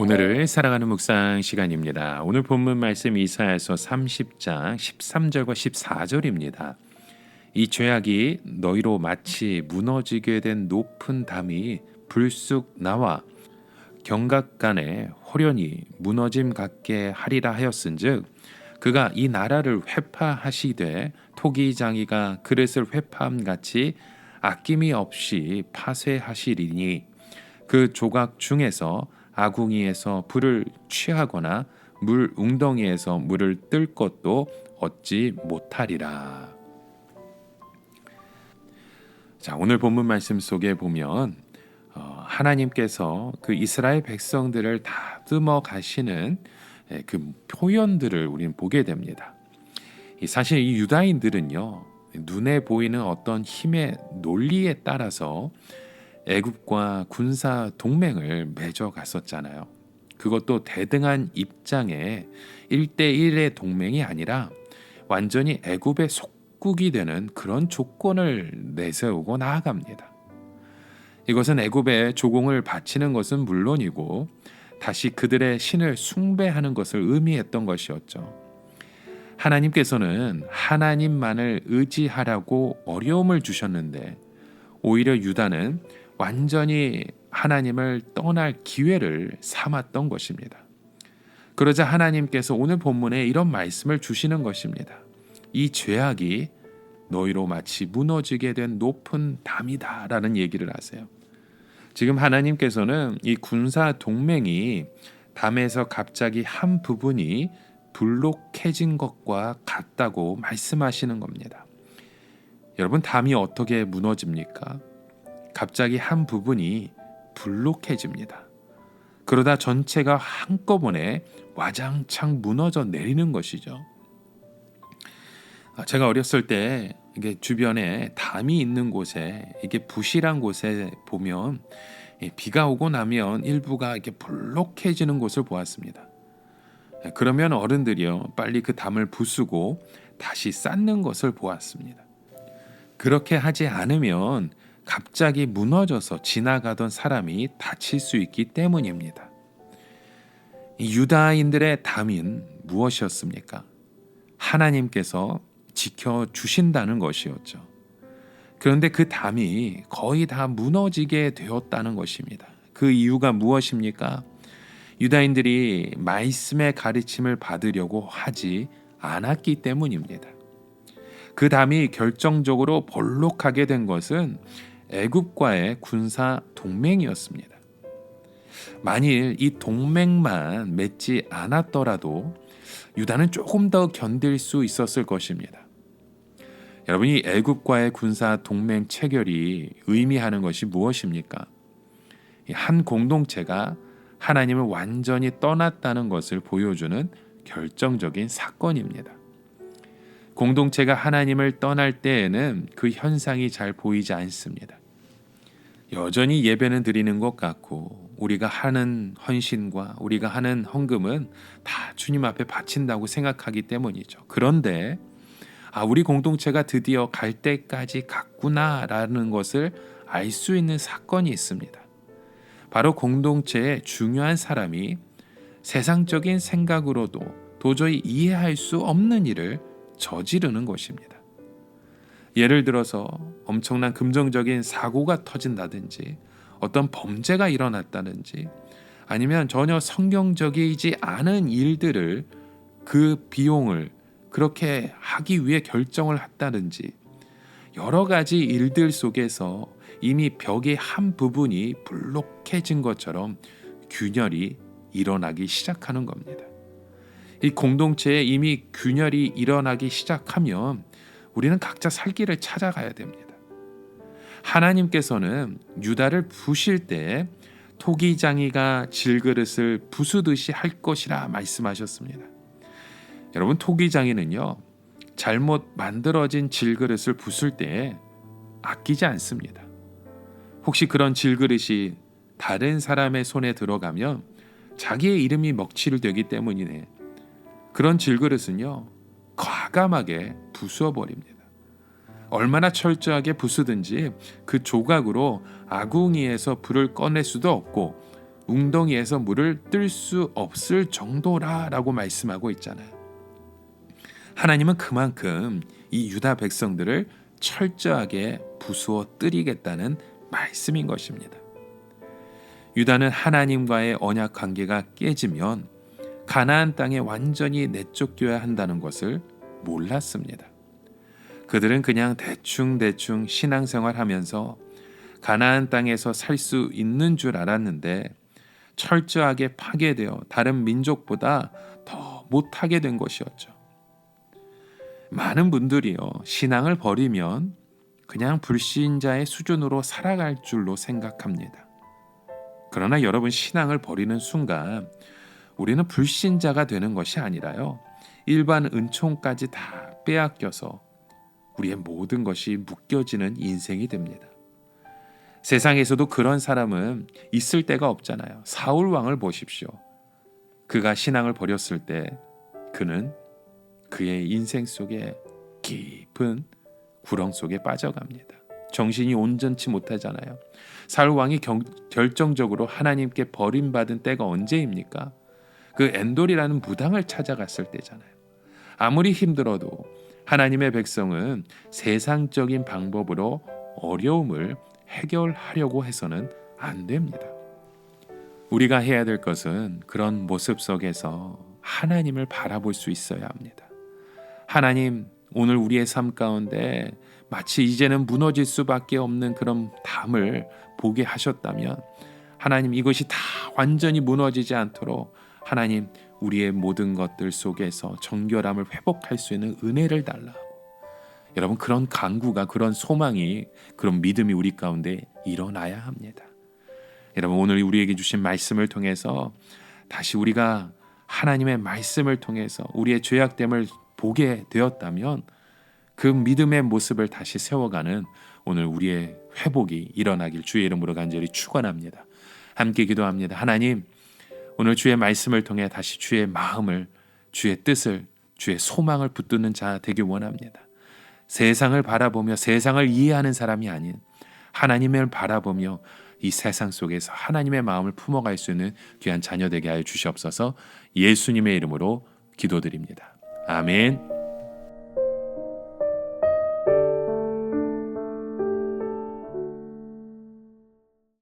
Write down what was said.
오늘을 사랑하는 묵상 시간입니다. 오늘 본문 말씀 이사야서 30장 13절과 14절입니다. 이 죄악이 너희로 마치 무너지게 된 높은 담이 불쑥 나와 경각간에 호련히 무너짐 같게 하리라 하였은즉 그가 이 나라를 회파하시되 토기장이가 그릇을 회파함 같이 아낌이 없이 파쇄하시리니 그 조각 중에서 아궁이에서 불을 취하거나 물 웅덩이에서 물을 뜰 것도 얻지 못하리라. 자, 오늘 본문 말씀 속에 보면 어, 하나님께서 그 이스라엘 백성들을 다듬어 가시는 예, 그 표현들을 우리는 보게 됩니다. 이 사실 이 유다인들은요 눈에 보이는 어떤 힘의 논리에 따라서 애굽과 군사 동맹을 맺어 갔었잖아요. 그것도 대등한 입장의 1대1의 동맹이 아니라 완전히 애굽의 속국이 되는 그런 조건을 내세우고 나아갑니다. 이것은 애굽에 조공을 바치는 것은 물론이고 다시 그들의 신을 숭배하는 것을 의미했던 것이었죠. 하나님께서는 하나님만을 의지하라고 어려움을 주셨는데 오히려 유다는 완전히 하나님을 떠날 기회를 삼았던 것입니다. 그러자 하나님께서 오늘 본문에 이런 말씀을 주시는 것입니다. 이 죄악이 너희로 마치 무너지게 된 높은 담이다 라는 얘기를 하세요. 지금 하나님께서는 이 군사 동맹이 담에서 갑자기 한 부분이 불록해진 것과 같다고 말씀하시는 겁니다. 여러분 담이 어떻게 무너집니까? 갑자기 한 부분이 불록해집니다. 그러다 전체가 한꺼번에 와장창 무너져 내리는 것이죠. 아, 제가 어렸을 때 이게 주변에 담이 있는 곳에 이게 부실한 곳에 보면 비가 오고 나면 일부가 이렇게 불록해지는 곳을 보았습니다. 그러면 어른들이요 빨리 그 담을 부수고 다시 쌓는 것을 보았습니다. 그렇게 하지 않으면 갑자기 무너져서 지나가던 사람이 다칠 수 있기 때문입니다. 유다인들의 담인 무엇이었습니까? 하나님께서 지켜 주신다는 것이었죠. 그런데 그 담이 거의 다 무너지게 되었다는 것입니다. 그 이유가 무엇입니까? 유다인들이 말씀의 가르침을 받으려고 하지 않았기 때문입니다. 그 담이 결정적으로 볼록하게 된 것은 애굽과의 군사 동맹이었습니다. 만일 이 동맹만 맺지 않았더라도 유다는 조금 더 견딜 수 있었을 것입니다. 여러분이 애굽과의 군사 동맹 체결이 의미하는 것이 무엇입니까? 한 공동체가 하나님을 완전히 떠났다는 것을 보여주는 결정적인 사건입니다. 공동체가 하나님을 떠날 때에는 그 현상이 잘 보이지 않습니다. 여전히 예배는 드리는 것 같고 우리가 하는 헌신과 우리가 하는 헌금은 다 주님 앞에 바친다고 생각하기 때문이죠. 그런데 아 우리 공동체가 드디어 갈 때까지 갔구나라는 것을 알 수 있는 사건이 있습니다. 바로 공동체의 중요한 사람이 세상적인 생각으로도 도저히 이해할 수 없는 일을 저지르는 것입니다. 예를 들어서 엄청난 금정적인 사고가 터진다든지 어떤 범죄가 일어났다든지 아니면 전혀 성경적이지 않은 일들을 그 비용을 그렇게 하기 위해 결정을 했다든지 여러 가지 일들 속에서 이미 벽의 한 부분이 불록해진 것처럼 균열이 일어나기 시작하는 겁니다. 이 공동체에 이미 균열이 일어나기 시작하면 우리는 각자 살 길을 찾아가야 됩니다. 하나님께서는 유다를 부실 때 토기장이가 질그릇을 부수듯이 할 것이라 말씀하셨습니다. 여러분 토기장이는요 잘못 만들어진 질그릇을 부술 때 아끼지 않습니다. 혹시 그런 질그릇이 다른 사람의 손에 들어가면 자기의 이름이 먹칠을 되기 때문이네. 그런 질그릇은요 과감하게 부수어 버립니다. 얼마나 철저하게 부수든지 그 조각으로 아궁이에서 불을 꺼낼 수도 없고 웅덩이에서 물을 뜰 수 없을 정도라라고 말씀하고 있잖아요. 하나님은 그만큼 이 유다 백성들을 철저하게 부수어 뜨리겠다는 말씀인 것입니다. 유다는 하나님과의 언약 관계가 깨지면 가나안 땅에 완전히 내쫓겨야 한다는 것을 몰랐습니다. 그들은 그냥 대충대충 신앙생활 하면서 가나안 땅에서 살 수 있는 줄 알았는데 철저하게 파괴되어 다른 민족보다 더 못하게 된 것이었죠. 많은 분들이요, 신앙을 버리면 그냥 불신자의 수준으로 살아갈 줄로 생각합니다. 그러나 여러분 신앙을 버리는 순간 우리는 불신자가 되는 것이 아니라요. 일반 은총까지 다 빼앗겨서 우리의 모든 것이 묶여지는 인생이 됩니다. 세상에서도 그런 사람은 있을 데가 없잖아요. 사울 왕을 보십시오. 그가 신앙을 버렸을 때 그는 그의 인생 속에 깊은 구렁 속에 빠져갑니다. 정신이 온전치 못하잖아요. 사울 왕이 경, 결정적으로 하나님께 버림받은 때가 언제입니까? 그 엔돌이라는 무당을 찾아갔을 때잖아요. 아무리 힘들어도 하나님의 백성은 세상적인 방법으로 어려움을 해결하려고 해서는 안 됩니다. 우리가 해야 될 것은 그런 모습 속에서 하나님을 바라볼 수 있어야 합니다. 하나님, 오늘 우리의 삶 가운데 마치 이제는 무너질 수밖에 없는 그런 담을 보게 하셨다면 하나님 이것이 다 완전히 무너지지 않도록 하나님 우리의 모든 것들 속에서 정결함을 회복할 수 있는 은혜를 달라고 여러분 그런 간구가 그런 소망이 그런 믿음이 우리 가운데 일어나야 합니다. 여러분 오늘 우리에게 주신 말씀을 통해서 다시 우리가 하나님의 말씀을 통해서 우리의 죄악됨을 보게 되었다면 그 믿음의 모습을 다시 세워가는 오늘 우리의 회복이 일어나길 주의 이름으로 간절히 축원합니다. 함께 기도합니다. 하나님 오늘 주의 말씀을 통해 다시 주의 마음을 주의 뜻을 주의 소망을 붙드는 자 되길 원합니다. 세상을 바라보며 세상을 이해하는 사람이 아닌 하나님을 바라보며 이 세상 속에서 하나님의 마음을 품어갈 수 있는 귀한 자녀 되게 하여 주시옵소서 예수님의 이름으로 기도드립니다. 아멘.